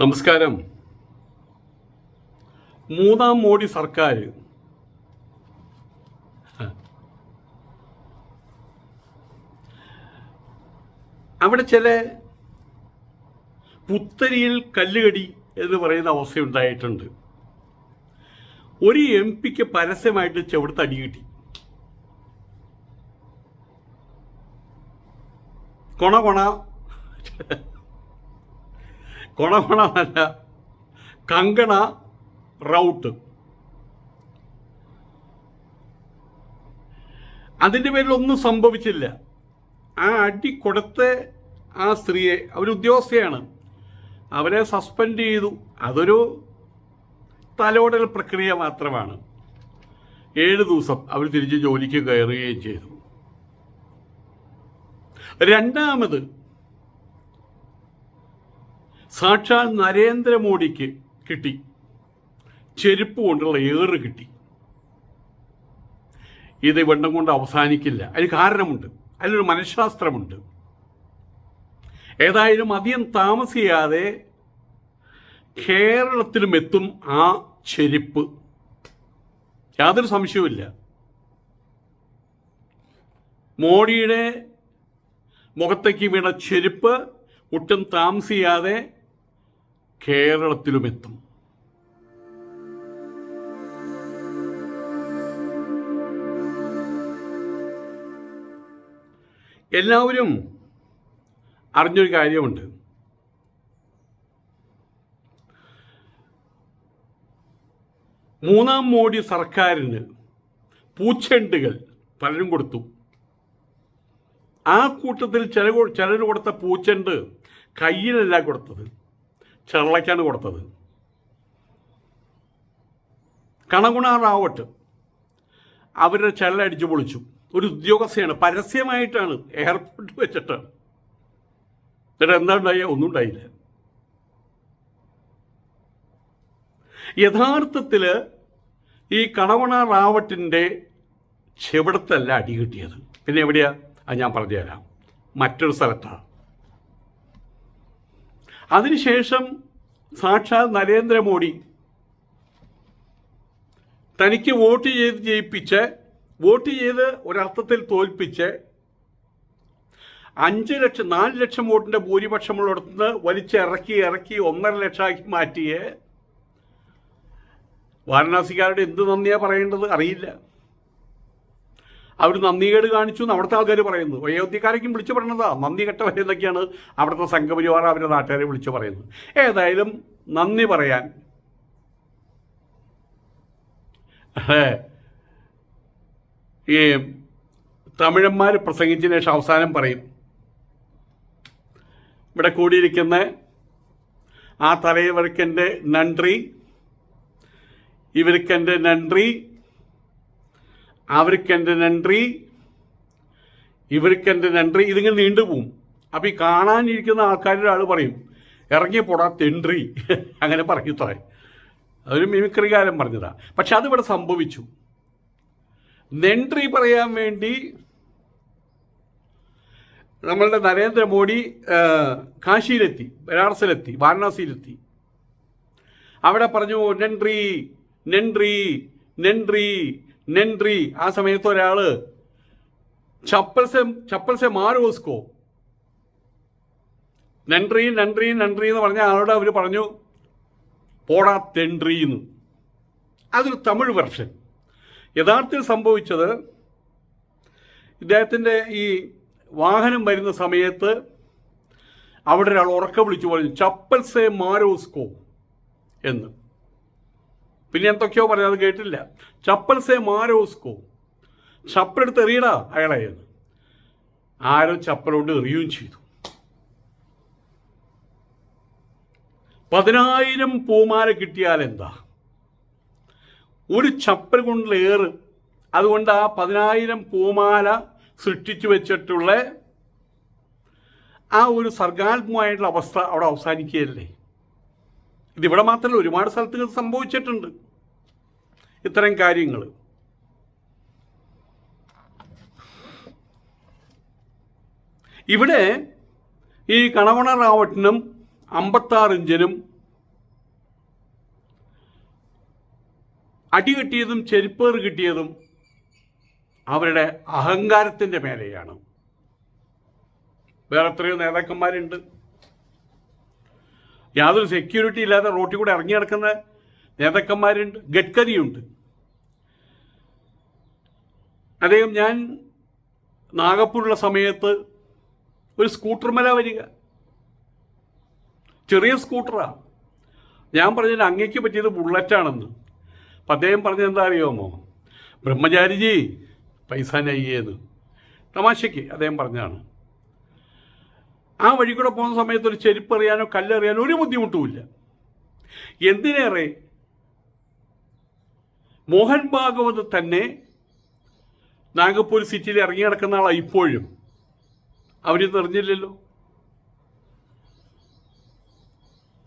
നമസ്കാരം. മൂന്നാം മോഡി സർക്കാർ. അവിടെ ചില പുത്തരിയിൽ കല്ലുകടി എന്ന് പറയുന്ന അവസ്ഥയുണ്ടായിട്ടുണ്ട്. ഒരു എം പിക്ക് പരസ്യമായിട്ട് ചെവിടുത്ത് അടി കിട്ടി. കൊണ കൊണ. കൊണ കൊണ എന്നല്ല കങ്കണ റൗട്ട്. അതിന്റെ പേരിൽ ഒന്നും സംഭവിച്ചില്ല. ആ അടി കൊടുത്ത ആ സ്ത്രീയെ അവർ ഉദ്യോഗസ്ഥയാണ്. അവരെ സസ്പെൻഡ് ചെയ്തു. അതൊരു തലോടൽ പ്രക്രിയ മാത്രമാണ്. ഏഴ് ദിവസം അവർ തിരിച്ച് ജോലിക്ക് കയറുകയും ചെയ്തു. രണ്ടാമത് സാക്ഷാൽ നരേന്ദ്രമോദിക്ക് കിട്ടി. ചെരുപ്പ് കൊണ്ടുള്ള ഏറ് കിട്ടി. ഇത് വെണ്ണം കൊണ്ട് അവസാനിക്കില്ല. അതിന് കാരണമുണ്ട്. അതിലൊരു മനഃശാസ്ത്രമുണ്ട്. ഏതായാലും അധികം താമസിയാതെ കേരളത്തിലും എത്തും ആ ചെരുപ്പ്. യാതൊരു സംശയവുമില്ല. മോഡിയുടെ മുഖത്തേക്ക് വീണ ചെരുപ്പ് ഒട്ടും താമസിയാതെ കേരളത്തിലും എത്തും എല്ലാവരും അറിഞ്ഞൊരു കാര്യമുണ്ട്. മൂന്നാം മോഡി സർക്കാരിന് പൂച്ചെണ്ടുകൾ പലരും കൊടുത്തു. ആ കൂട്ടത്തിൽ ചില ചിലർ കൊടുത്ത പൂച്ചെണ്ട് കയ്യിലല്ല കൊടുത്തത്. ചെള്ളയ്ക്കാണ് കൊടുത്തത്. കണഗുണ റാവട്ട് അവരുടെ ചെള്ള അടിച്ചു പൊളിച്ചു. ഒരു ഉദ്യോഗസ്ഥയാണ്. പരസ്യമായിട്ടാണ് എയർപോർട്ട് വെച്ചിട്ട്. എന്നിട്ട് എന്താ ഉണ്ടായ ഒന്നും ഉണ്ടായില്ല യഥാർത്ഥത്തിൽ ഈ കണവണ റാവട്ടിന്റെ ചെവിടത്തല്ല അടി കിട്ടിയത്. പിന്നെ എവിടെയാ? അത് ഞാൻ പറഞ്ഞുതരാം. മറ്റൊരു സ്ഥലത്താണ്. അതിനുശേഷം സാക്ഷാൽ നരേന്ദ്രമോദി തനിക്ക് വോട്ട് ചെയ്ത് ജയിപ്പിച്ച് വോട്ട് ചെയ്ത് ഒരർത്ഥത്തിൽ തോൽപ്പിച്ച് അഞ്ച് ലക്ഷം നാല് ലക്ഷം വോട്ടിന്റെ ഭൂരിപക്ഷമുള്ളിടത്ത് വലിച്ചിറക്കി ഇറക്കി ഒന്നര ലക്ഷമാക്കി മാറ്റിയ. വാരണാസിക്കാരുടെ എന്ത് നന്ദിയാ പറയേണ്ടത്? അറിയില്ല. അവർ നന്ദികേട് കാണിച്ചു എന്ന് അവിടുത്തെ ആൾക്കാർ പറയുന്നു. അയോധ്യക്കാരേക്കും വിളിച്ചു പറയുന്നതാ നന്ദി കെട്ടവരെന്നൊക്കെയാണ് അവിടുത്തെ സംഘപരിവാർ അവരുടെ നാട്ടുകാരെ വിളിച്ചു പറയുന്നത്. ഏതായാലും നന്ദി പറയാൻ. ഈ തമിഴന്മാർ പ്രസംഗിച്ചതിന് ശേഷം അവസാനം പറയും. ഇവിടെ കൂടിയിരിക്കുന്ന ആ തലയവർക്കെന്റെ നന്ദി ഇവർക്കെന്റെ അവർക്ക് എന്റെ നന്ദി. ഇവർക്ക് എന്റെ നന്ദി. ഇതിങ്ങനെ നീണ്ടുപോകും അപ്പോൾ ഈ കാണാനിരിക്കുന്ന ആൾക്കാരുടെ ആൾ പറയും ഇറങ്ങി പോടാ തെൻട്രി അങ്ങനെ പറയത്രേ അതൊരു മിമിക്രികാരം പറഞ്ഞതാണ് പക്ഷെ അതിവിടെ സംഭവിച്ചു. നെൻട്രി പറയാൻ വേണ്ടി നമ്മളുടെ നരേന്ദ്രമോദി കാശിയിലെത്തി ബനാറസിലെത്തി വാരണാസിയിലെത്തി. അവിടെ പറഞ്ഞു നെൻട്രി നെൻട്രി നെൻട്രി നെൻട്രി ആ സമയത്ത് ഒരാൾ ചപ്പൽസെ ചപ്പൽസെ മാറുവോസ്കോ നൻട്രി നൻട്രി നൻട്രി എന്ന് പറഞ്ഞ ആളോട് അവർ പറഞ്ഞു പോടാ തെൻട്രി എന്ന് അതൊരു തമിഴ് വെർഷൻ യഥാർത്ഥത്തിൽ സംഭവിച്ചത് ഇദ്ദേഹത്തിന്റെ ഈ വാഹനം വരുന്ന സമയത്ത് അവിടെ ഒരാൾ ഉറക്കം വിളിച്ചു പറഞ്ഞു ചപ്പൽസെ മാരോസ്കോ എന്ന്. പിന്നെ എന്തൊക്കെയോ പറയാതെ കേട്ടില്ല. ചപ്പൽ സേ മാരോസ്കോ ചപ്പലെടുത്ത് എറിയടാ അയാളെ എന്ന്. ആരോ ചപ്പലോണ്ട് എറിയുകയും ചെയ്തു. പതിനായിരം പൂമാല കിട്ടിയാൽ എന്താ? ഒരു ചപ്പൽ കൊണ്ട് ഏറ്. അതുകൊണ്ട് ആ പതിനായിരം പൂമാല സൃഷ്ടിച്ചു വെച്ചിട്ടുള്ള ആ ഒരു സർഗാത്മകമായിട്ടുള്ള അവസ്ഥ അവിടെ അവസാനിക്കുകയല്ലേ? ഇതിവിടെ മാത്രമല്ല ഒരുപാട് സ്ഥലത്ത് സംഭവിച്ചിട്ടുണ്ട്. ഇത്തരം കാര്യങ്ങൾ. ഇവിടെ ഈ കണവണ റാവട്ടിനും അമ്പത്താറ് ഇഞ്ചിനും അടി കിട്ടിയതും ചെരുപ്പേർ കിട്ടിയതും അവരുടെ അഹങ്കാരത്തിന്റെ മേലെയാണ്. വേറെ എത്രയോ നേതാക്കന്മാരുണ്ട്. യാതൊരു സെക്യൂരിറ്റി ഇല്ലാതെ റോട്ടിൽ കൂടെ ഇറങ്ങി നടക്കുന്ന നേതാക്കന്മാരുണ്ട് ഗഡ്കരിയുണ്ട്. അദ്ദേഹം ഞാൻ നാഗപ്പൂരുള്ള സമയത്ത് ഒരു സ്കൂട്ടർ മേല വരിക. ചെറിയ സ്കൂട്ടറാണ് ഞാൻ പറഞ്ഞത് അങ്ങേക്ക് പറ്റിയത് ബുള്ളറ്റാണെന്ന് അപ്പം അദ്ദേഹം പറഞ്ഞത് എന്താ അറിയാമോ? ബ്രഹ്മചാരിജി പൈസ നയ്യേന്ന്. തമാശയ്ക്ക് അദ്ദേഹം പറഞ്ഞതാണ്. ആ വഴി കൂടെ പോകുന്ന സമയത്ത് ഒരു ചെരുപ്പ് എറിയാനോ കല്ലെറിയാനോ ഒരു ബുദ്ധിമുട്ടുമില്ല. എന്തിനേറെ? മോഹൻ ഭാഗവത് തന്നെ നാഗപ്പൂർ സിറ്റിയിൽ ഇറങ്ങി നടക്കുന്ന ആളാണ് ഇപ്പോഴും. അവരിത് അറിഞ്ഞില്ലല്ലോ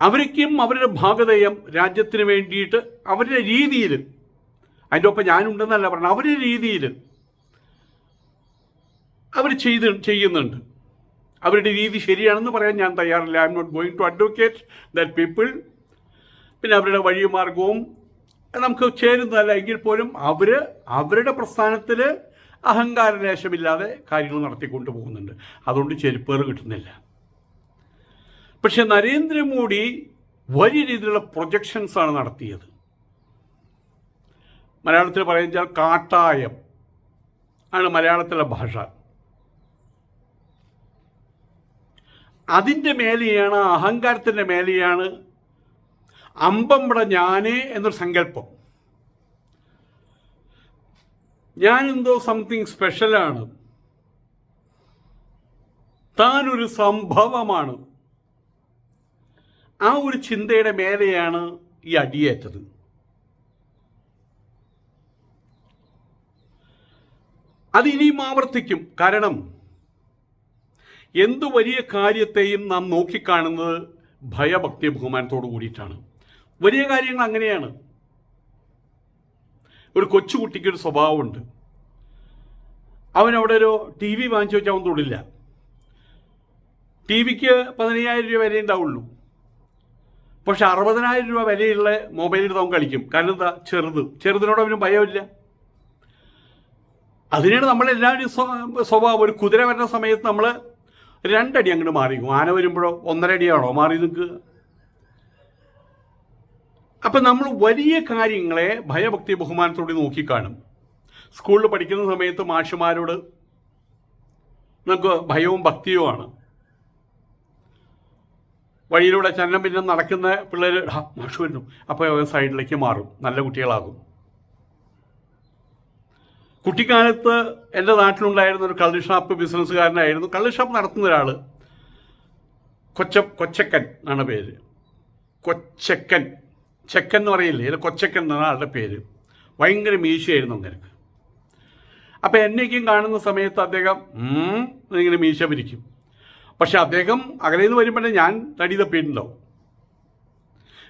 അവർക്കും അവരുടെ ഭാഗതയം രാജ്യത്തിന് വേണ്ടിയിട്ട് അവരുടെ രീതിയിൽ അതിന്റെ ഒപ്പം ഞാനുണ്ടെന്നല്ല പറഞ്ഞത് അവരുടെ രീതിയിൽ അവർ ചെയ്ത് ചെയ്യുന്നുണ്ട്. അവരുടെ രീതി ശരിയാണെന്ന് പറയാൻ ഞാൻ തയ്യാറില്ല. I'm not going to advocate that people പിന്നെ അവരുടെ വഴിമാർഗവും നമുക്ക് ചേരുന്നതല്ല. എങ്കിൽ പോലും അവർ അവരുടെ പ്രസ്ഥാനത്തിൽ അഹങ്കാരലേശമില്ലാതെ കാര്യങ്ങൾ നടത്തിക്കൊണ്ട് പോകുന്നുണ്ട്. അതുകൊണ്ട് ചെരുപ്പേറ് കിട്ടുന്നില്ല. പക്ഷെ നരേന്ദ്രമോദി വലിയ രീതിയിലുള്ള പ്രൊജക്ഷൻസ് ആണ് നടത്തിയത്. മലയാളത്തിൽ പറയുമ്പോൾ കാട്ടായം ആണ് മലയാളത്തിലെ ഭാഷ. അതിന്റെ മേലെയാണ് അഹങ്കാരത്തിന്റെ മേലെയാണ് അമ്പമ്പട ഞാനേ എന്നൊരു സങ്കല്പം. ഞാൻ എന്തോ സംതിങ് സ്പെഷ്യലാണ് താനൊരു സംഭവമാണ്. ആ ഒരു ചിന്തയുടെ മേലെയാണ് ഈ അടിയേറ്റത്. അത് ഇനിയും ആവർത്തിക്കും. കാരണം എന്തു വലിയ കാര്യത്തെയും നാം നോക്കിക്കാണുന്നത് ഭയഭക്തി ബഹുമാനത്തോടു കൂടിയിട്ടാണ്. വലിയ കാര്യങ്ങൾ അങ്ങനെയാണ്. ഒരു കൊച്ചുകുട്ടിക്ക് ഒരു സ്വഭാവമുണ്ട്. അവൻ അവിടെ ഒരു ടി വി വാങ്ങിച്ചു വെച്ചാൽ അവൻ തൊടില്ല. ടി വിക്ക് പതിനയ്യായിരം രൂപ വരെ ഉണ്ടാവുള്ളൂ. പക്ഷെ അറുപതിനായിരം രൂപ വിലയുള്ള മൊബൈൽ എടുത്ത് അവൻ കളിക്കും. കാരണം എന്താ? ചെറുത്. ചെറുതിനോട് അവനും ഭയമില്ല. അതിനാണ് നമ്മളെല്ലാവരും സ്വ- സ്വഭാവം. ഒരു കുതിര വരുന്ന സമയത്ത് നമ്മൾ രണ്ടടി അങ്ങോട്ട് മാറിക്കും ആന വരുമ്പോഴോ ഒന്നര അടിയാണോ മാറി നിൽക്കുക അപ്പം നമ്മൾ വലിയ കാര്യങ്ങളെ ഭയഭക്തി ബഹുമാനത്തോടെ നോക്കിക്കാണും. സ്കൂളിൽ പഠിക്കുന്ന സമയത്ത് മാഷുമാരോട് നമുക്ക് ഭയവും ഭക്തിയുമാണ് വഴിയിലൂടെ ചന്നം പിന്നെ നടക്കുന്ന പിള്ളേർ "ഹാ, മാഷു വരുന്നു. അപ്പോൾ സൈഡിലേക്ക് മാറും. നല്ല കുട്ടികളാകും. കുട്ടിക്കാലത്ത് എന്റെ നാട്ടിലുണ്ടായിരുന്ന ഒരു കള്ളി ഷാപ്പ് ബിസിനസ്സുകാരനായിരുന്നു. കള്ളി ഷാപ്പ് നടത്തുന്ന ഒരാൾ കൊച്ച കൊച്ചക്കൻ എന്നാണ് പേര്. കൊച്ചക്കൻ. ചെക്കൻ എന്ന് പറയില്ലേ? കൊച്ചക്കൻ എന്നാണ് ആളുടെ പേര്. ഭയങ്കര മീശയായിരുന്നു അങ്ങനെക്ക് അപ്പം എന്നേക്കും കാണുന്ന സമയത്ത് അദ്ദേഹം ഇങ്ങനെ മീശ പിരിക്കും. പക്ഷെ അദ്ദേഹം അകലെ നിന്ന് വരുമ്പോഴേ ഞാൻ തടി തപ്പിയിട്ടുണ്ടാവും.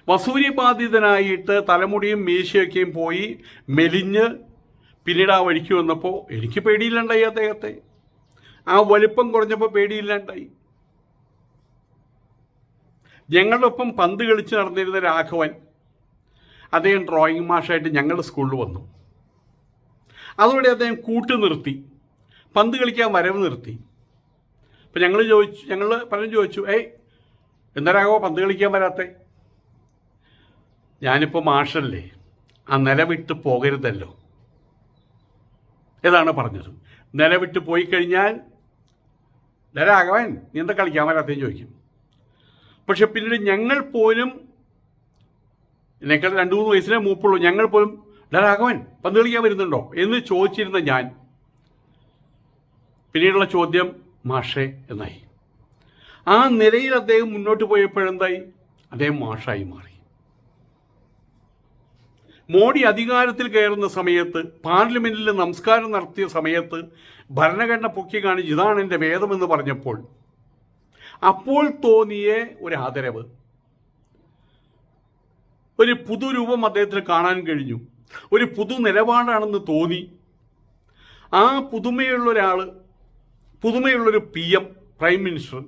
വസൂരി ബാധിതനായിട്ട് തലമുടിയും മീശയൊക്കെയും പോയി മെലിഞ്ഞ് പിന്നീട് ആ വഴിക്ക് വന്നപ്പോൾ എനിക്ക് പേടിയില്ലാണ്ടായി അദ്ദേഹത്തെ. ആ വലിപ്പം കുറഞ്ഞപ്പോൾ പേടിയില്ലാണ്ടായി. ഞങ്ങളുടെ ഒപ്പം പന്ത് കളിച്ച് നടന്നിരുന്ന രാഘവൻ അദ്ദേഹം ഡ്രോയിങ് മാഷായിട്ട് ഞങ്ങളുടെ സ്കൂളിൽ വന്നു. അതോടെ അദ്ദേഹം കൂട്ടു നിർത്തി. പന്ത് കളിക്കാൻ വരവ് നിർത്തി. അപ്പം ഞങ്ങൾ ചോദിച്ചു ഞങ്ങൾ പലരും ചോദിച്ചു ഏയ് എന്താ രാഘവ പന്ത് കളിക്കാൻ വരാത്തെ? ഞാനിപ്പോൾ മാഷല്ലേ ആ നില വിട്ട് പോകരുതല്ലോ. ഇതാണ് പറഞ്ഞത്. നില വിട്ട് പോയി കഴിഞ്ഞാൽ "ദാ രാഘവൻ നീ എന്താ കളിക്കാൻ വരാത്തേന്ന് ചോദിക്കും. പക്ഷെ പിന്നീട് ഞങ്ങൾ പോലും എന്നെക്കാൾ രണ്ട് മൂന്ന് വയസ്സിനെ മൂപ്പുള്ളൂ ഞങ്ങൾ പോലും "ഡാ പന്ത് കളിക്കാൻ വരുന്നുണ്ടോ? എന്ന് ചോദിച്ചിരുന്ന ഞാൻ പിന്നീടുള്ള ചോദ്യം മാഷേ എന്നായി. ആ നിലയിൽ അദ്ദേഹം മുന്നോട്ട് പോയപ്പോഴെന്തായി? അദ്ദേഹം മാഷായി മാറി. മോഡി അധികാരത്തിൽ കയറുന്ന സമയത്ത് പാർലമെന്റിൽ നമസ്കാരം നടത്തിയ സമയത്ത് ഭരണഘടന പൊക്കി കാണിച്ച് ഇതാണ് എന്റെ വേദമെന്ന് പറഞ്ഞപ്പോൾ അപ്പോൾ തോന്നിയ ഒരു ആദരവ്. ഒരു പുതുരൂപം അദ്ദേഹത്തിന് കാണാൻ കഴിഞ്ഞു. ഒരു പുതു നിലപാടാണെന്ന് തോന്നി. ആ പുതുമയുള്ള ഒരാൾ പുതുമയുള്ളൊരു പി എം പ്രൈം മിനിസ്റ്റർ.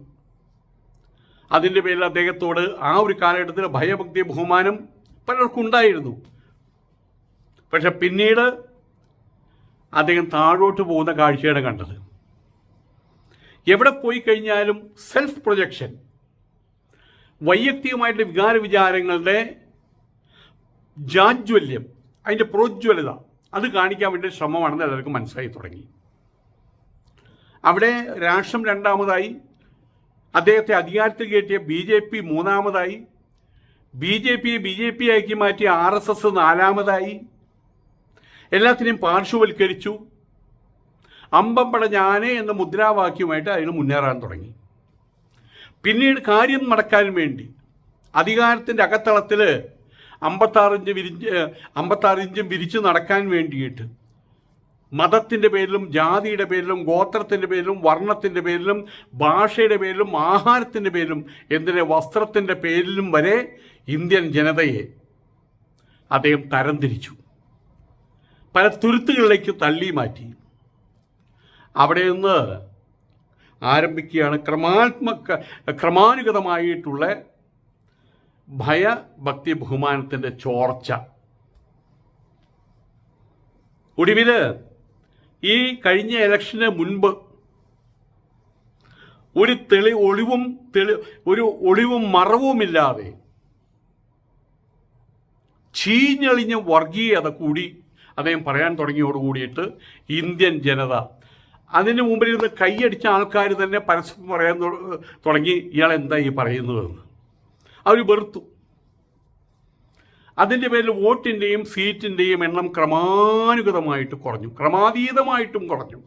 അതിന്റെ പേരിൽ അദ്ദേഹത്തോട് ആ ഒരു കാലഘട്ടത്തിൽ ഭയഭക്തി ബഹുമാനം പലർക്കും ഉണ്ടായിരുന്നു. പക്ഷെ പിന്നീട് അദ്ദേഹം താഴോട്ട് പോകുന്ന കാഴ്ചയാണ് കണ്ടത്. എവിടെ പോയി കഴിഞ്ഞാലും സെൽഫ് പ്രൊജക്ഷൻ വൈയക്തികമായിട്ട് വികാര വിചാരങ്ങളുടെ ജാജ്വല്യം അതിന്റെ പ്രോജ്വലത അത് കാണിക്കാൻ വേണ്ടി ശ്രമമാണെന്ന് എല്ലാവർക്കും മനസ്സിലായി തുടങ്ങി. അവിടെ രാഷ്ട്രം രണ്ടാമതായി അദ്ദേഹത്തെ അധികാരത്തിൽ കയറ്റിയ ബി ജെ പി മൂന്നാമതായി ബി ജെ പിയെ ബി ജെ പി ആക്കി മാറ്റിയ ആർ എസ് എസ് നാലാമതായി എല്ലാത്തിനെയും പാർശ്വവൽക്കരിച്ചു. അമ്പമ്പട ഞാനേ എന്ന മുദ്രാവാക്യമായിട്ട് അതിന് മുന്നേറാൻ തുടങ്ങി. പിന്നീട് കാര്യം നടക്കാൻ വേണ്ടി അധികാരത്തിന്റെ അകത്തളത്തിൽ അമ്പത്താറിഞ്ച് ഇഞ്ച് അമ്പത്താറിഞ്ചും വിരിച്ച് നടക്കാൻ വേണ്ടിയിട്ട് മതത്തിന്റെ പേരിലും ജാതിയുടെ പേരിലും ഗോത്രത്തിന്റെ പേരിലും വർണത്തിന്റെ പേരിലും ഭാഷയുടെ പേരിലും ആഹാരത്തിന്റെ പേരിലും എന്തിനെ വസ്ത്രത്തിന്റെ പേരിലും വരെ ഇന്ത്യൻ ജനതയെ അദ്ദേഹം തരംതിരിച്ചു. പല തുരുത്തുകളിലേക്ക് തള്ളി മാറ്റി. അവിടെ നിന്ന് ആരംഭിക്കുകയാണ് ക്രമാത്മക ക്രമാനുഗതമായിട്ടുള്ള ഭയഭക്തി ബഹുമാനത്തിന്റെ ചോർച്ച. ഒടുവിൽ ഈ കഴിഞ്ഞ ഇലക്ഷന് മുൻപ് ഒരു തെളി ഒളിവും തെളി ഒരു ഒളിവും മറവുമില്ലാതെ ചീഞ്ഞളിഞ്ഞ വർഗീയത കൂടി അദ്ദേഹം പറയാൻ തുടങ്ങിയോടുകൂടിയിട്ട് ഇന്ത്യൻ ജനത. അതിന് മുമ്പിൽ ഇരുന്ന് കൈയടിച്ച ആൾക്കാർ തന്നെ പരസ്പരം പറയാൻ തുടങ്ങി. ഇയാൾ എന്താ ഈ പറയുന്നതെന്ന്. അവർ വെറുത്തു. അതിന്റെ പേരിൽ വോട്ടിന്റെയും സീറ്റിന്റെയും എണ്ണം ക്രമാനുഗതമായിട്ട് കുറഞ്ഞു. ക്രമാതീതമായിട്ടും കുറഞ്ഞു.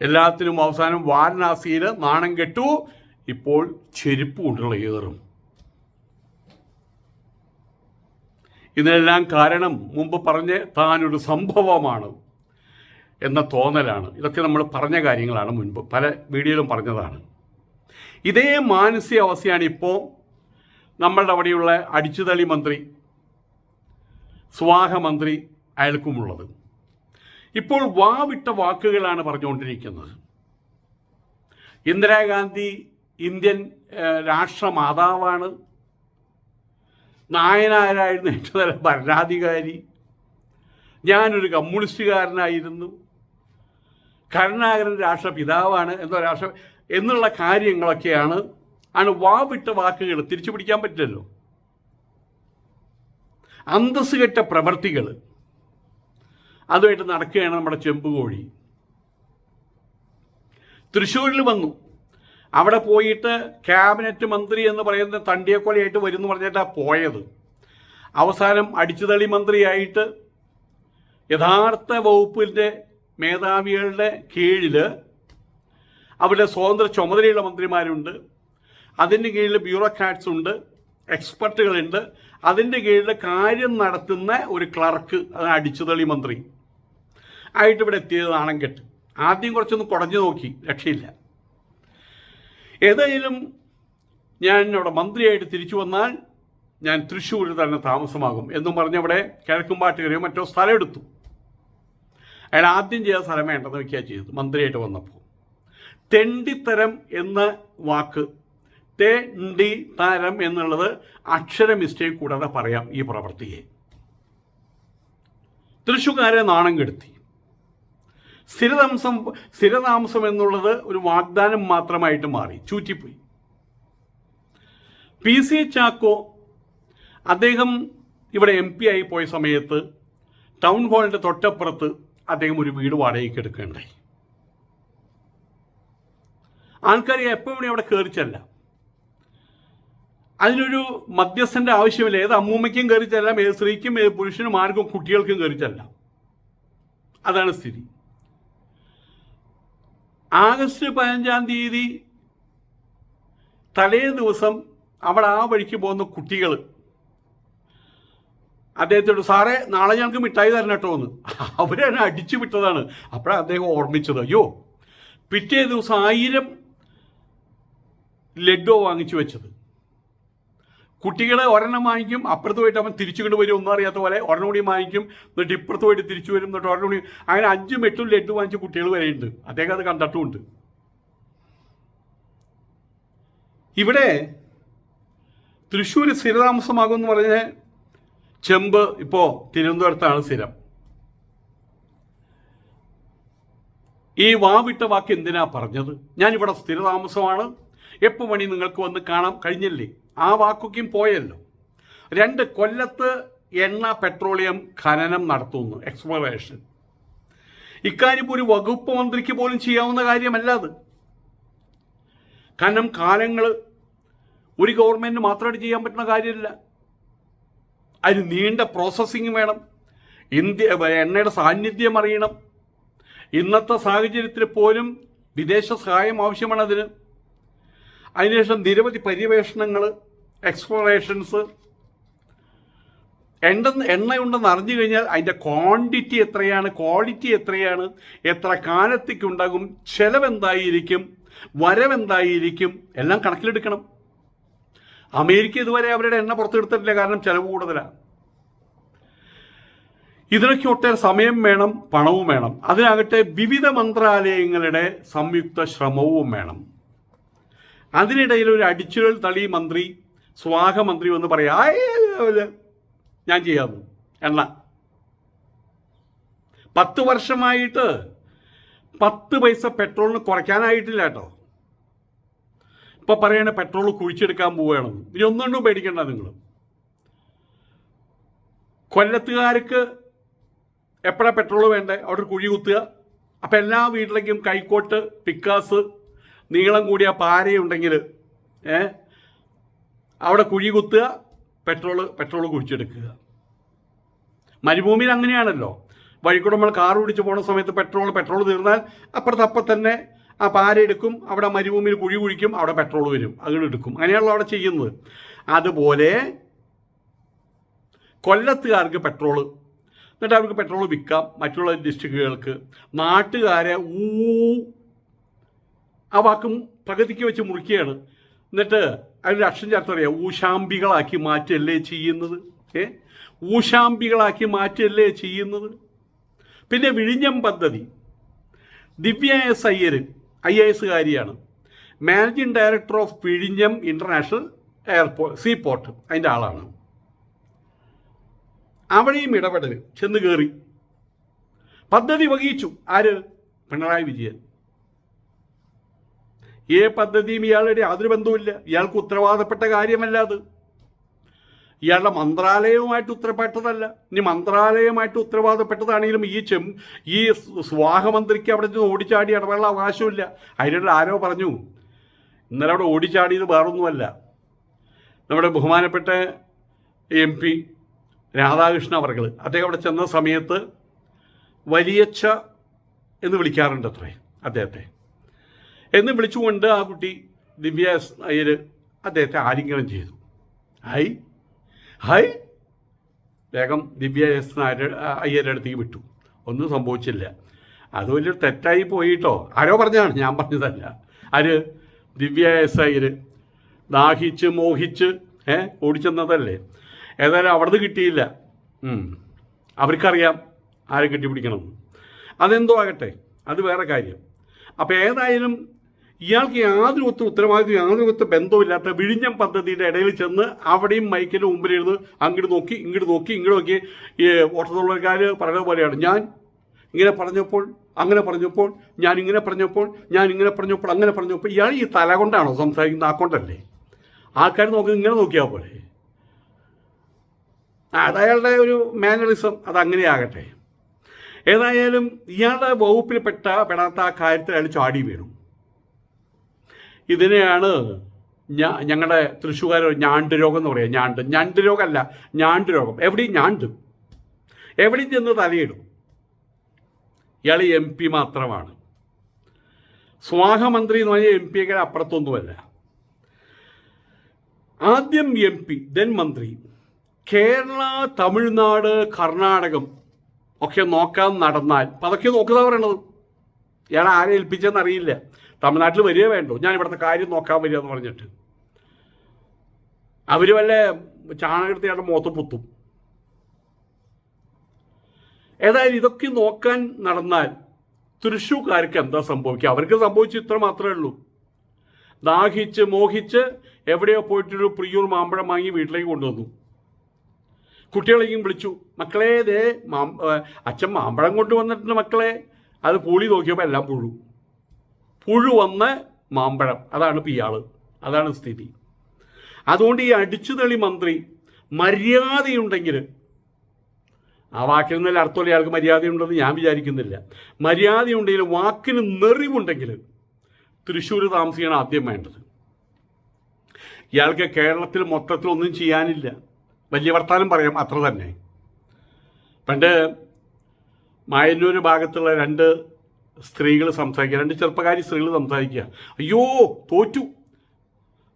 എല്ലാത്തിനും അവസാനം വാരണാസിയിൽ നാണം കെട്ടു. ഇപ്പോൾ ചെരുപ്പ് കൊണ്ടുള്ള ഏറും. ഇതിനെല്ലാം കാരണം മുമ്പ് പറഞ്ഞ താനൊരു സംഭവമാണ് എന്ന തോന്നലാണ്. ഇതൊക്കെ നമ്മൾ പറഞ്ഞ കാര്യങ്ങളാണ് മുൻപ്. പല വീഡിയോയിലും പറഞ്ഞതാണ്. ഇതേ മാനസികാവസ്ഥയാണ് ഇപ്പോൾ നമ്മളുടെ അവിടെയുള്ള അടിച്ചുതളി മന്ത്രി സ്വാഹ മന്ത്രി അയാൾക്കുമുള്ളത്. ഇപ്പോൾ വാവിട്ട വാക്കുകളാണ് പറഞ്ഞുകൊണ്ടിരിക്കുന്നത്. ഇന്ദിരാഗാന്ധി ഇന്ത്യൻ രാഷ്ട്രമാതാവാണ്. നായനാരായിരുന്നു ഏറ്റവും ഭരണാധികാരി. ഞാനൊരു കമ്മ്യൂണിസ്റ്റുകാരനായിരുന്നു. കരുണാകരൻ രാഷ്ട്രപിതാവാണ് എന്തോ രാഷ്ട്ര എന്നുള്ള കാര്യങ്ങളൊക്കെയാണ് ആണ് വാവിട്ട വാക്കുകൾ തിരിച്ചു പിടിക്കാൻ പറ്റില്ലല്ലോ. അന്തസ് കെട്ട പ്രവർത്തികൾ അതുമായിട്ട് നടക്കുകയാണ് നമ്മുടെ ചെമ്പുകോഴി. തൃശ്ശൂരിൽ വന്നു. അവിടെ പോയിട്ട് ക്യാബിനറ്റ് മന്ത്രി എന്ന് പറയുന്ന തണ്ടിയക്കൊലയായിട്ട് വരും എന്ന് പറഞ്ഞിട്ടാണ് പോയത്. അവസാനം അടിച്ചുതളി മന്ത്രിയായിട്ട് യഥാർത്ഥ വകുപ്പിന്റെ മേധാവികളുടെ കീഴിൽ അവരുടെ സ്വതന്ത്ര ചുമതലയുള്ള മന്ത്രിമാരുണ്ട്. അതിന്റെ കീഴിൽ ബ്യൂറോക്രാറ്റ്സ് ഉണ്ട് എക്സ്പെർട്ടുകളുണ്ട്. അതിന്റെ കീഴിൽ കാര്യം നടത്തുന്ന ഒരു ക്ലർക്ക് അത് അടിച്ചുതളി മന്ത്രി. ആയിട്ട് ഇവിടെ എത്തിയത് നാണം കെട്ട് ആദ്യം കുറച്ചൊന്ന് കുടഞ്ഞു നോക്കി രക്ഷയില്ല. ഏതായാലും ഞാൻ അവിടെ മന്ത്രിയായിട്ട് തിരിച്ചു വന്നാൽ ഞാൻ തൃശ്ശൂരിൽ തന്നെ താമസമാകും എന്നും പറഞ്ഞ് അവിടെ കിഴക്കുംപാട്ടുകരയോ മറ്റോ സ്ഥലം എടുത്തു അയാൾ ആദ്യം ചെയ്ത സ്ഥലം വേണ്ടെന്ന് വയ്ക്കുക ചെയ്തത് മന്ത്രിയായിട്ട് വന്നപ്പോൾ. തെണ്ടിത്തരം എന്ന വാക്ക് തെണ്ടി തരം എന്നുള്ളത് അക്ഷര മിസ്റ്റേക്ക് കൂടാതെ പറയാം ഈ പ്രവൃത്തിയെ. തൃശ്ശൂക്കാരെ നാണം കെടുത്തി. സ്ഥിരതാമസം സ്ഥിരതാമസം എന്നുള്ളത് ഒരു വാഗ്ദാനം മാത്രമായിട്ട് മാറി ചൂറ്റിപ്പോയി. പി സി ചാക്കോ അദ്ദേഹം ഇവിടെ എം പി ആയി പോയ സമയത്ത് ടൗൺ ഹാളിന്റെ തൊട്ടപ്പുറത്ത് അദ്ദേഹം ഒരു വീട് വാടകയ്ക്ക് എടുക്കേണ്ടായി ആൾക്കാർ എപ്പോഴും അവിടെ കയറിച്ചല്ല അതിനൊരു മധ്യസ്ഥന്റെ ആവശ്യമില്ല. ഏത് അമ്മൂമ്മയ്ക്കും കയറിച്ചല്ല ഏത് സ്ത്രീക്കും ഏത് പുരുഷനും ആർക്കും കുട്ടികൾക്കും കയറിച്ചല്ല അതാണ് സ്ഥിതി. ആഗസ്റ്റ് പതിനഞ്ചാം തീയതി തലേ ദിവസം അവിടെ ആ വഴിക്ക് പോകുന്ന കുട്ടികൾ അദ്ദേഹത്തോട് സാറേ നാളെ ഞങ്ങൾക്ക് മിഠായി തരണം കേട്ടോ എന്ന്. അവരെന്നെ അടിച്ചു വിട്ടതാണ്. അപ്പോഴാണ് അദ്ദേഹം ഓർമ്മിച്ചത് അയ്യോ പിറ്റേ ദിവസം ആയിരം ലഡ്ഡോ വാങ്ങിച്ചു വെച്ചത്. കുട്ടികളെ ഒരെണ്ണം വാങ്ങിക്കും അപ്പുറത്ത് പോയിട്ട് അവൻ തിരിച്ചു കൊണ്ട് വരും ഒന്നും അറിയാത്ത പോലെ ഒരെണ്ണം കൂടി വാങ്ങിക്കും എന്നിട്ട് ഇപ്പുറത്ത് പോയിട്ട് തിരിച്ചു വരും എന്നിട്ട് ഒരെണ്ണം കൂടി അങ്ങനെ അഞ്ചും എട്ടും ലഡ്ഡു വാങ്ങിച്ച കുട്ടികൾ വരെയുണ്ട് അദ്ദേഹം അത് കണ്ടിട്ടുമുണ്ട് ഇവിടെ തൃശ്ശൂർ സ്ഥിരതാമസമാകുമെന്ന് പറഞ്ഞ് ചെമ്പ് ഇപ്പോൾ തിരുവനന്തപുരത്താണ് സ്ഥിരം. ഈ വാവിട്ട വാക്ക് എന്തിനാ പറഞ്ഞത്? ഞാനിവിടെ സ്ഥിരതാമസമാണ്. എപ്പോൾ മണി നിങ്ങൾക്ക് വന്ന് കാണാം? കഴിഞ്ഞില്ലേ? ആ വാക്കുക്കും പോയല്ലോ. രണ്ട് കൊല്ലത്ത് എണ്ണ പെട്രോളിയം ഖനനം നടത്തുന്നു. എക്സ്പ്ലോറേഷൻ ഇക്കാര്യം ഒരു വകുപ്പ് മന്ത്രിക്ക് പോലും ചെയ്യാവുന്ന കാര്യമല്ല അത്. കാരണം കാലങ്ങൾ ഒരു ഗവൺമെന്റ് മാത്രമായിട്ട് ചെയ്യാൻ പറ്റുന്ന കാര്യമില്ല. അതിന് നീണ്ട പ്രോസസ്സിങ് വേണം. ഇന്ത്യ എണ്ണയുടെ സാന്നിധ്യം അറിയണം. ഇന്നത്തെ സാഹചര്യത്തിൽ പോലും വിദേശ സഹായം ആവശ്യമാണ് അതിന്. അതിനുശേഷം നിരവധി പര്യവേഷണങ്ങൾ എക്സ്പ്ലോറേഷൻസ് എണ്ണ എണ്ണയുണ്ടെന്ന് അറിഞ്ഞു കഴിഞ്ഞാൽ അതിന്റെ ക്വാണ്ടിറ്റി എത്രയാണ് ക്വാളിറ്റി എത്രയാണ് എത്ര കാലത്തേക്കുണ്ടാകും ചെലവെന്തായിരിക്കും വരവെന്തായിരിക്കും എല്ലാം കണക്കിലെടുക്കണം. അമേരിക്ക ഇതുവരെ അവരുടെ എണ്ണ പുറത്തെടുത്തിട്ടില്ല കാരണം ചെലവ് കൂടുതലാണ് ഇതിനൊക്കെ ഒട്ടേറെ സമയം വേണം പണവും വേണം. അതിനാകട്ടെ വിവിധ മന്ത്രാലയങ്ങളുടെ സംയുക്ത ശ്രമവും വേണം. അതിനിടയിൽ ഒരു അടിച്ചുരൽ തളി മന്ത്രി സ്വാഗ മന്ത്രി വന്ന് പറയാ ഞാൻ ചെയ്യാമോ എണ്ണ. പത്ത് വർഷമായിട്ട് പത്ത് പൈസ പെട്രോളിന് കുറയ്ക്കാനായിട്ടില്ല കേട്ടോ. ഇപ്പൊ പറയണ പെട്രോൾ കുഴിച്ചെടുക്കാൻ പോവുകയാണെന്ന് ഇനി ഒന്നുകൊണ്ടും പേടിക്കണ്ട നിങ്ങൾ കൊല്ലത്തുകാർക്ക് എപ്പോഴാണ് പെട്രോൾ വേണ്ടേ? അവിടെ കുഴി കുത്തുക. അപ്പം എല്ലാ വീട്ടിലേക്കും കൈക്കോട്ട് പിക്കാസ് നീളം കൂടിയ പാരയുണ്ടെങ്കിൽ ഏ അവിടെ കുഴി കുത്തുക പെട്രോൾ പെട്രോൾ കുഴിച്ചെടുക്കുക. മരുഭൂമിയിൽ അങ്ങനെയാണല്ലോ. വഴിക്കൂടെ നമ്മൾ കാർ ഓടിച്ച് പോണ സമയത്ത് പെട്രോൾ പെട്രോൾ തീർന്നാൽ അപ്പുറത്ത് അപ്പം തന്നെ ആ പാര എടുക്കും അവിടെ മരുഭൂമിയിൽ കുഴി കുഴിക്കും അവിടെ പെട്രോൾ വരും. അങ്ങനെ എടുക്കും. അങ്ങനെയാണല്ലോ അവിടെ ചെയ്യുന്നത്. അതുപോലെ കൊല്ലത്തുകാർക്ക് പെട്രോൾ എന്നിട്ട് അവർക്ക് പെട്രോൾ വിൽക്കാം മറ്റുള്ള ഡിസ്ട്രിക്റ്റുകൾക്ക് നാട്ടുകാരെ ഊ ആ വാക്കും പകുതിക്ക് വെച്ച് മുറിക്കുകയാണ് എന്നിട്ട് അതിന്റെ അക്ഷൻ ചേർത്ത് പറയാം ഊശാമ്പികളാക്കി മാറ്റല്ലേ ചെയ്യുന്നത്? ഏ? ഊശാമ്പികളാക്കി മാറ്റല്ലേ ചെയ്യുന്നത്? പിന്നെ വിഴിഞ്ഞം പദ്ധതി. Divya S Iyer I A എസുകാരിയാണ് managing director of വിഴിഞ്ഞം ഇന്റർനാഷണൽ എയർപോർട്ട് സീപോർട്ട് അതിന്റെ ആളാണ്. അവിടെയും ഇടപെടൽ ചെന്ന് കയറി. പദ്ധതി വഹിച്ചു. ആര്? പിണറായി വിജയൻ. ഈ പദ്ധതിയും ഇയാളുടെ യാതൊരു ബന്ധവുമില്ല. ഇയാൾക്ക് ഉത്തരവാദപ്പെട്ട കാര്യമല്ല അത്. ഇയാളുടെ മന്ത്രാലയവുമായിട്ട് ഉത്തരപ്പെട്ടതല്ല. ഇനി മന്ത്രാലയവുമായിട്ട് ഉത്തരവാദപ്പെട്ടതാണെങ്കിലും ഈ ചെം ഈ സ്വാഹമന്ത്രിക്ക് അവിടെ നിന്ന് ഓടിച്ചാടി ഇടപെടാൻ അവകാശമില്ല അതിനുള്ള ആരോ പറഞ്ഞു ഇന്നലെ അവിടെ ഓടിച്ചാടിയത് വേറൊന്നുമല്ല. നമ്മുടെ ബഹുമാനപ്പെട്ട എം പി രാധാകൃഷ്ണ അവർകൾ അദ്ദേഹം അവിടെ ചെന്ന സമയത്ത് വലിയച്ഛ എന്ന് വിളിക്കാറുണ്ട് അത്രേ അദ്ദേഹത്തെ. എന്ന് വിളിച്ചുകൊണ്ട് ആ കുട്ടി ദിവ്യ അയ്യർ അദ്ദേഹത്തെ ആലിംഗനം ചെയ്തു. Hi hi. വേഗം ദിവ്യ അയ്യരുടെ അടുത്തേക്ക് വിട്ടു. ഒന്നും സംഭവിച്ചില്ല. അത് വലിയൊരു തെറ്റായി പോയിട്ടോ? ആരോ പറഞ്ഞതാണ് ഞാൻ പറഞ്ഞതല്ല. ആര്? ദിവ്യ എസ് അയ്യർ ദാഹിച്ച് മോഹിച്ച് ഏ ഓടിച്ചെന്നതല്ലേ? ഏതായാലും അവിടുന്ന് കിട്ടിയില്ല. അവർക്കറിയാം ആരെ കെട്ടിപ്പിടിക്കണമെന്ന്. അതെന്തോ ആകട്ടെ അത് വേറെ കാര്യം. അപ്പോൾ ഏതായാലും ഇയാൾക്ക് യാതൊരു ഒത്തും ഉത്തരവാദിത്വം യാതൊരു ഒത്ത ബന്ധമില്ലാത്ത വിഴിഞ്ഞം പദ്ധതിയുടെ ഇടയിൽ ചെന്ന് അവിടെയും മൈക്കിന്റെ മുമ്പിലിരുന്ന് അങ്ങോട്ട് നോക്കി ഇങ്ങോട്ട് നോക്കി ഇങ്ങോട്ട് നോക്കി ഈ ഓട്ടത്തുള്ളവർക്കാർ പറയുന്ന പോലെയാണ്. ഞാൻ ഇങ്ങനെ പറഞ്ഞപ്പോൾ അങ്ങനെ പറഞ്ഞപ്പോൾ ഞാൻ ഇങ്ങനെ പറഞ്ഞപ്പോൾ ഞാൻ ഇങ്ങനെ പറഞ്ഞപ്പോൾ അങ്ങനെ പറഞ്ഞപ്പോൾ ഇയാൾ ഈ തല കൊണ്ടാണോ സംസാരിക്കുന്നത്? ആ കൊണ്ടല്ലേ? ആൾക്കാർ നോക്കി ഇങ്ങനെ നോക്കിയാൽ പോലെ അത് അയാളുടെ ഒരു മാനറിസം അത് അങ്ങനെയാകട്ടെ ഏതായാലും ഇയാളുടെ വകുപ്പിൽ പെട്ട പെടാത്ത ആ കാര്യത്തിൽ അയാൾ ചാടി വീണു. ഇതിനെയാണ് ഞങ്ങളുടെ തൃശ്ശൂകാർ ഞാണ്ട് രോഗം എന്ന് പറയുക ഞാണ്ട്. ഞണ്ട് രോഗമല്ല ഞാണ്ട് രോഗം. എവിടെയും ഞാണ്ട്. എവിടെയും ചെന്ന് തലയിടും. ഇയാൾ എം പി മാത്രമാണ്. സ്വാഹമന്ത്രി എന്ന് പറഞ്ഞാൽ എം പിയൊക്കെ അപ്പുറത്തൊന്നുമല്ല. ആദ്യം എം പി ദെൻ മന്ത്രി. കേരള തമിഴ്നാട് കർണാടകം ഒക്കെ നോക്കാൻ നടന്നാൽ അപ്പം അതൊക്കെ നോക്കുക പറയണത്. ഇയാൾ ആരെ ഏൽപ്പിച്ചെന്ന് അറിയില്ല. തമിഴ്നാട്ടിൽ വരിക വേണ്ടോ. ഞാൻ ഇവിടുത്തെ കാര്യം നോക്കാൻ വരിക എന്ന് പറഞ്ഞിട്ട്. അവർ വല്ല ചാണകത്തിയുടെ മുഖത്ത് പുത്തും ഏതായാലും ഇതൊക്കെ നോക്കാൻ നടന്നാൽ തൃശ്ശൂക്കാർക്ക് എന്താ സംഭവിക്കുക? അവർക്ക് സംഭവിച്ചു ഇത്ര മാത്രമേ ഉള്ളൂ. ദാഹിച്ച് മോഹിച്ച് എവിടെയോ പോയിട്ടൊരു പ്രിയൂർ മാമ്പഴം വാങ്ങി വീട്ടിലേക്ക് കൊണ്ടുവന്നു. കുട്ടികളെയും വിളിച്ചു. മക്കളെ ദേ മാം അച്ഛൻ മാമ്പഴം കൊണ്ടുവന്നിട്ടുണ്ട് മക്കളെ. അത് പൂളി നോക്കിയപ്പോൾ എല്ലാം പുഴു. പുഴു വന്ന് മാമ്പഴം. അതാണ് ഇപ്പം ഇയാൾ അതാണ് സ്ഥിതി. അതുകൊണ്ട് ഈ അടിച്ചുതളി മന്ത്രി മര്യാദയുണ്ടെങ്കിൽ ആ വാക്കിൽ നിന്നല്ല അർത്ഥമുള്ള ആൾക്ക് മര്യാദയുണ്ടെന്ന് ഞാൻ വിചാരിക്കുന്നില്ല. മര്യാദയുണ്ടെങ്കിൽ വാക്കിന് നെറിവുണ്ടെങ്കിൽ തൃശ്ശൂർ താമസിക്കണം ആദ്യം വേണ്ടത്. ഇയാൾക്ക് കേരളത്തിൽ മൊത്തത്തിൽ ഒന്നും ചെയ്യാനില്ല. വലിയ വർത്താനം പറയാം അത്ര തന്നെ. പണ്ട് മായന്നൂർ ഭാഗത്തുള്ള രണ്ട് സ്ത്രീകൾ സംസാരിക്കുക. രണ്ട് ചെറുപ്പക്കാരി സ്ത്രീകൾ സംസാരിക്കുക. അയ്യോ തോറ്റു.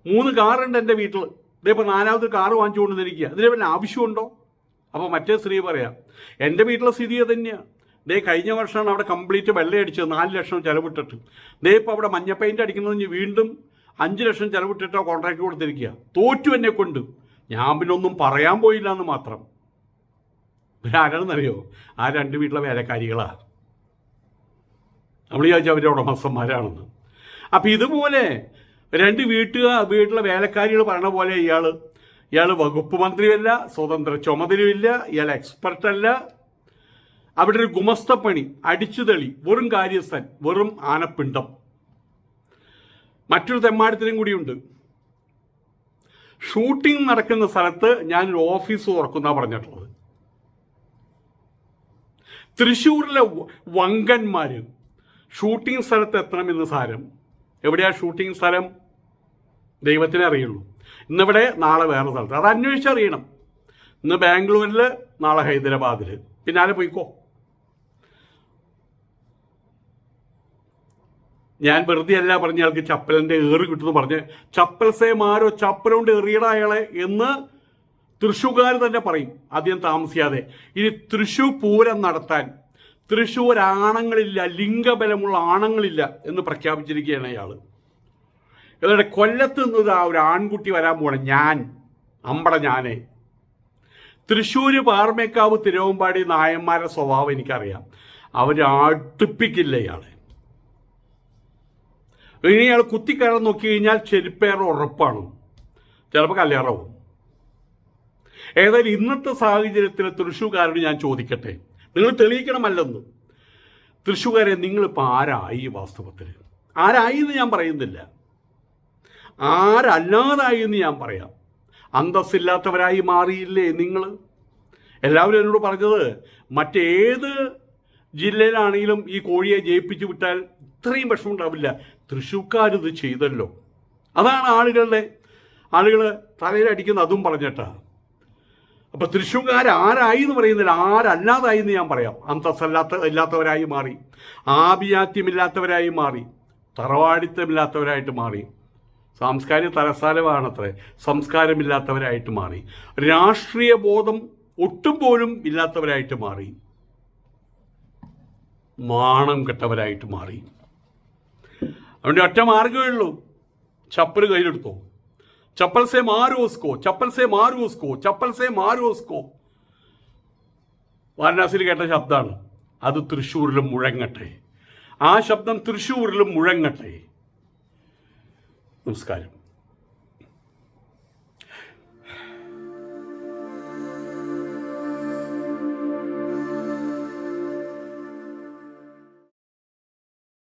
മൂന്ന് കാറുണ്ട് എന്റെ വീട്ടിൽ ഇതേപ്പോൾ നാലാമത് കാറ് വാങ്ങിച്ചു കൊണ്ടുവന്നിരിക്കുക അതിന് പിന്നെ ആവശ്യമുണ്ടോ? അപ്പോൾ മറ്റേ സ്ത്രീ പറയാം എന്റെ വീട്ടിലെ സ്ഥിതി തന്നെയാണ് ദേ കഴിഞ്ഞ വർഷമാണ് അവിടെ കംപ്ലീറ്റ് വെള്ളയടിച്ചത്. നാല് ലക്ഷം ചിലവിട്ടിട്ട്. ദേ ഇപ്പോൾ അവിടെ മഞ്ഞ പെയിന്റ് അടിക്കുന്നത് വീണ്ടും അഞ്ച് ലക്ഷം ചിലവിട്ടിട്ടോ കോൺട്രാക്ട് കൊടുത്തിരിക്കുക. തോറ്റു എന്നെ കൊണ്ട്. ഞാൻ പിന്നെ ഒന്നും പറയാൻ പോയില്ല എന്ന് മാത്രം. ആരാണെന്നറിയോ ആ രണ്ട് വീട്ടിലെ വേലക്കാരികളാ. നമ്മൾ ചോദിച്ചാൽ അവരുടെ ഉടമസ്ഥന്മാരാണെന്ന്. അപ്പം ഇതുപോലെ രണ്ട് വീട്ടുകാർ വീട്ടിലെ വേലക്കാരികൾ പറഞ്ഞ പോലെ ഇയാൾ ഇയാൾ വകുപ്പ് മന്ത്രിയല്ല സ്വതന്ത്ര ചുമതലയുമില്ല ഇയാൾ എക്സ്പെർട്ടല്ല. അവിടെ ഒരു ഗുമസ്തപ്പണി അടിച്ചുതെളി വെറും കാര്യസ്ഥൻ വെറും ആനപ്പിണ്ടം. മറ്റൊരു തെമ്മാടത്തിനും കൂടിയുണ്ട്. ഷൂട്ടിംഗ് നടക്കുന്ന സ്ഥലത്ത് ഞാനൊരു ഓഫീസ് തുറക്കുന്ന പറഞ്ഞിട്ടുള്ളത്. തൃശ്ശൂരിലെ വങ്കന്മാർ ഷൂട്ടിംഗ് സ്ഥലത്ത് എത്തണമെന്ന് സാരം. എവിടെയാണ് ഷൂട്ടിംഗ് സ്ഥലം? ദൈവത്തിനെ അറിയുള്ളൂ. ഇന്നിവിടെ നാളെ വേറെ സ്ഥലത്ത്. അത് അന്വേഷിച്ചറിയണം ഇന്ന് ബാംഗ്ലൂരിൽ നാളെ ഹൈദരാബാദിൽ പിന്നാലെ പോയിക്കോ. ഞാൻ വെറുതെ അല്ല പറഞ്ഞ ആൾക്ക് ചപ്പലിന്റെ ഏറ് കിട്ടുമെന്ന് പറഞ്ഞ് ചപ്പൽസേ മാരോ ചപ്പലുകൊണ്ട് എറിയട അയാളെ എന്ന് തൃശ്ശൂകാർ തന്നെ പറയും. ആദ്യം താമസിയാതെ. ഇനി തൃശ്ശൂർ പൂരം നടത്താൻ തൃശ്ശൂർ ആണങ്ങളില്ല ലിംഗബലമുള്ള ആണങ്ങളില്ല എന്ന് പ്രഖ്യാപിച്ചിരിക്കുകയാണ് അയാൾ എന്നിട്ട് കൊല്ലത്ത് നിന്ന് ഒരു ആൺകുട്ടി വരാൻ പോകണം ഞാൻ അമ്പട ഞാനേ. തൃശ്ശൂർ പാർമേക്കാവ് തിരുവമ്പാടി നായന്മാരുടെ സ്വഭാവം എനിക്കറിയാം. അവർ അടുപ്പിക്കില്ല ഇയാളെ. ഇനി ഇയാൾ കുത്തിക്കയറാൻ നോക്കി കഴിഞ്ഞാൽ ചെരുപ്പേറെ ഉറപ്പാണ്. ചിലപ്പോൾ കല്യാണവും. ഏതായാലും ഇന്നത്തെ സാഹചര്യത്തിൽ തൃശ്ശൂർക്കാരോട് ഞാൻ ചോദിക്കട്ടെ. നിങ്ങൾ തെളിയിക്കണമല്ലെന്ന്. തൃശ്ശൂകാരെ നിങ്ങളിപ്പോൾ ആരായി വാസ്തവത്തിൽ ആരായി എന്ന് ഞാൻ പറയുന്നില്ല. ആരല്ലാതായി എന്ന് ഞാൻ പറയാം. അന്തസ്സില്ലാത്തവരായി മാറിയില്ലേ നിങ്ങൾ എല്ലാവരും എന്നോട് പറഞ്ഞത് മറ്റേത് ജില്ലയിലാണെങ്കിലും ഈ കോഴിയെ ജയിപ്പിച്ചു വിട്ടാൽ ഇത്രയും വിഷമം ഉണ്ടാവില്ല. തൃശ്ശൂക്കാരിത് ചെയ്തല്ലോ. അതാണ് ആളുകളുടെ ആളുകൾ തലയിലടിക്കുന്ന അതും പറഞ്ഞിട്ടാ. അപ്പൊ തൃശ്ശൂർക്കാർ ആരായി എന്ന് പറയുന്നില്ല ആരല്ലാതായി എന്ന് ഞാൻ പറയാം. അന്തസ്സല്ലാത്ത ഇല്ലാത്തവരായി മാറി. ആഭിജാത്യമില്ലാത്തവരായി മാറി. തറവാടിത്തമില്ലാത്തവരായിട്ട് മാറി. സാംസ്കാരിക തലസ്ഥാനമാണത്രേ. സംസ്കാരമില്ലാത്തവരായിട്ട് മാറി. രാഷ്ട്രീയ ബോധം ഒട്ടും പോലും ഇല്ലാത്തവരായിട്ട് മാറി. മാണം കെട്ടവരായിട്ട് മാറി. അതുകൊണ്ട് ഒറ്റ മാർഗമേ ഉള്ളൂ. ചപ്പൽ കയ്യിലെടുത്തോ. ചപ്പൽ से मारो उसको चप्पल से मारो उसको चप्पल से मारो उसको വാരണാസിയിൽ കേട്ട ശബ്ദമാണ് അത് തൃശ്ശൂരിലും മുഴങ്ങട്ടെ. ആ ശബ്ദം തൃശ്ശൂരിലും മുഴങ്ങട്ടെ. നമസ്കാരം.